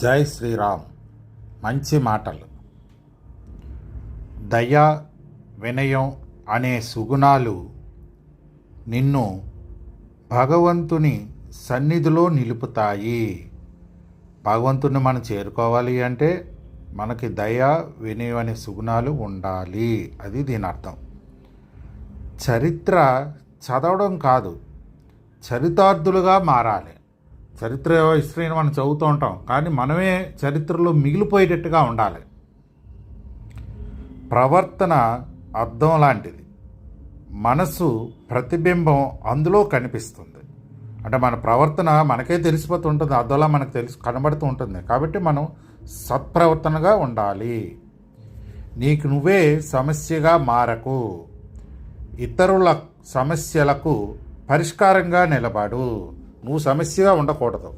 జై శ్రీరామ్. మంచి మాటలు. దయ వినయం అనే సుగుణాలు నిన్ను భగవంతుని సన్నిధిలో నిలుపుతాయి. భగవంతుని మనం చేరుకోవాలి అంటే మనకి దయ వినయం అనే సుగుణాలు ఉండాలి. అది దీని అర్థం. చరిత్ర చదవడం కాదు చరితార్థులుగా మారాలి. చరిత్ర హిస్టరీని మనం చదువుతూ ఉంటాం. కానీ మనమే చరిత్రలో మిగిలిపోయేటట్టుగా ఉండాలి. ప్రవర్తన అర్థం లాంటిది. మనసు ప్రతిబింబం అందులో కనిపిస్తుంది. అంటే మన ప్రవర్తన మనకే తెలిసిపోతూ ఉంటుంది అర్థంలా మనకు తెలిసి కనబడుతూ ఉంటుంది. కాబట్టి మనం సత్ప్రవర్తనగా ఉండాలి. నీకు నువ్వే సమస్యగా మారకు. ఇతరుల సమస్యలకు పరిష్కారంగా నిలబడు. నువ్వు సమస్యగా ఉండకూడదు.